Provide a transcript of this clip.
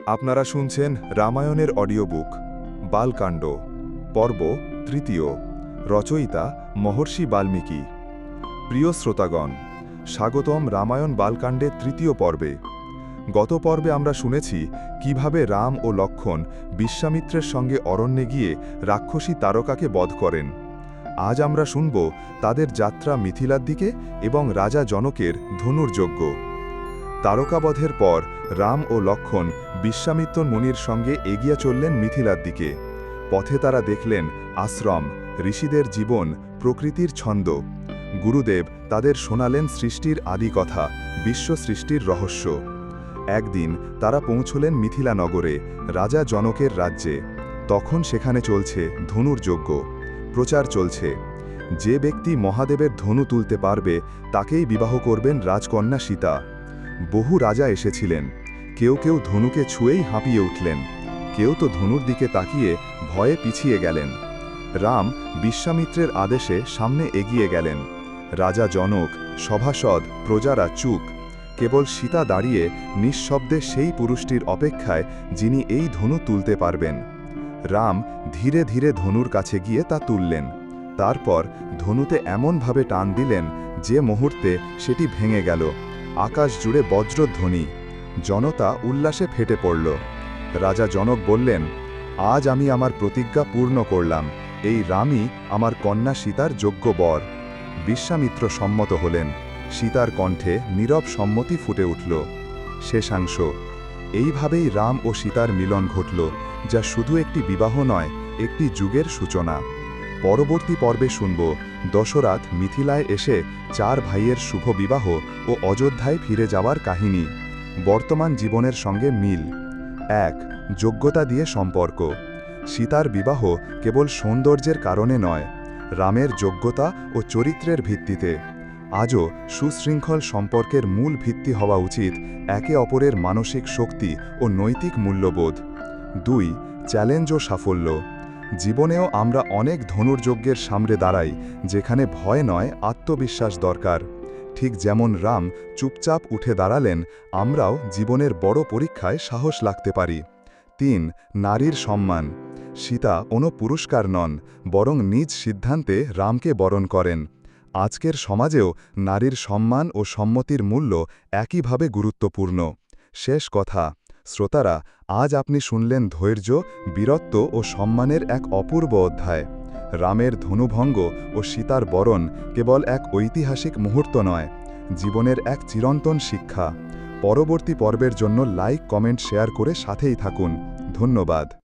আপনারা শুনছেন রামায়ণের অডিও বুক বালকাণ্ড, পর্ব তৃতীয়, রচয়িতা মহর্ষি বাল্মীকি। প্রিয় শ্রোতাগণ, স্বাগতম রামায়ণ বালকাণ্ডের তৃতীয় পর্বে। গত পর্বে আমরা শুনেছি কীভাবে রাম ও লক্ষণ বিশ্বামিত্রের সঙ্গে অরণ্যে গিয়ে রাক্ষসী তারকাকে বধ করেন। আজ আমরা শুনব তাদের যাত্রা মিথিলার দিকে এবং রাজা জনকের ধনুর্যজ্ঞ। তারকাবধের পর রাম ও লক্ষণ বিশ্বামিত্র মুনির সঙ্গে এগিয়ে চললেন মিথিলার দিকে। পথে তারা দেখলেন আশ্রম, ঋষিদের জীবন, প্রকৃতির ছন্দ। গুরুদেব তাদের শোনালেন সৃষ্টির আদি কথা বিশ্ব সৃষ্টির রহস্য। একদিন তারা পৌঁছলেন মিথিলা নগরে, রাজা জনকের রাজ্যে। তখন সেখানে চলছে ধনুর যজ্ঞ। প্রচার চলছে। যে ব্যক্তি মহাদেবের ধনু তুলতে পারবে, তাকেই বিবাহ করবেন রাজকন্যা সীতা। বহু রাজা এসেছিলেন। কেউ কেউ ধনুকে ছুঁয়েই হাঁপিয়ে উঠলেন। কেউ তো ধনুর দিকে তাকিয়ে ভয়ে পিছিয়ে গেলেন। রাম বিশ্বামিত্রের আদেশে সামনে এগিয়ে গেলেন। রাজা জনক, সভাসদ, প্রজারা চুক, কেবল সীতা দাঁড়িয়ে নিঃশব্দে সেই পুরুষটির অপেক্ষায় যিনি এই ধনু তুলতে পারবেন। রাম ধীরে ধীরে ধনুর কাছে গিয়ে তা তুললেন। তারপর ধনুতে এমনভাবে টান দিলেন যে মুহূর্তে সেটি ভেঙে গেল। আকাশ জুড়ে বজ্রধ্বনি জনতা উল্লাসে ফেটে পড়ল। রাজা জনক বললেন, আজ আমি আমার প্রতিজ্ঞা পূর্ণ করলাম। এই রামই আমার কন্যা সীতার যোগ্য বর। বিশ্বামিত্র সম্মত হলেন। সীতার কণ্ঠে নীরব সম্মতি ফুটে উঠল। শেষাংশ, এইভাবেই রাম ও সীতার মিলন ঘটল, যা শুধু একটি বিবাহ নয়, একটি যুগের সূচনা। পরবর্তী পর্বে শুনব দশরাত মিথিলায় এসে চার ভাইয়ের শুভ বিবাহ ও অযোধ্যায় ফিরে যাওয়ার কাহিনী, বর্তমান জীবনের সঙ্গে মিল। এক, যোগ্যতা দিয়ে সম্পর্ক। সীতার বিবাহ কেবল সৌন্দর্যের কারণে নয়, রামের যোগ্যতা ও চরিত্রের ভিত্তিতে। আজও সুশৃঙ্খল সম্পর্কের মূল ভিত্তি হওয়া উচিত একে অপরের মানসিক শক্তি ও নৈতিক মূল্যবোধ। দুই, চ্যালেঞ্জ ও সাফল্য। জীবনেও আমরা অনেক ধনুর্যজ্ঞের সামনে দাঁড়াই, যেখানে ভয় নয়, আত্মবিশ্বাস দরকার। ঠিক যেমন রাম চুপচাপ উঠে দাঁড়ালেন, আমরাও জীবনের বড় পরীক্ষায় সাহস লাগতে পারি। তিন, নারীর সম্মান। সীতা কোনো পুরস্কার নন, বরং নিজ সিদ্ধান্তে রামকে বরণ করেন। আজকের সমাজেও নারীর সম্মান ও সম্মতির মূল্য একইভাবে গুরুত্বপূর্ণ। শেষ কথা। শ্রোতারা, আজ আপনি শুনলেন ধৈর্য, বীরত্ব ও সম্মানের এক অপূর্ব অধ্যায়। রামের ধনুভঙ্গ ও সীতার বরণ কেবল এক ঐতিহাসিক মুহূর্ত নয়, জীবনের এক চিরন্তন শিক্ষা। পরবর্তী পর্বের জন্য লাইক কমেন্ট শেয়ার করে সাথেই থাকুন। ধন্যবাদ।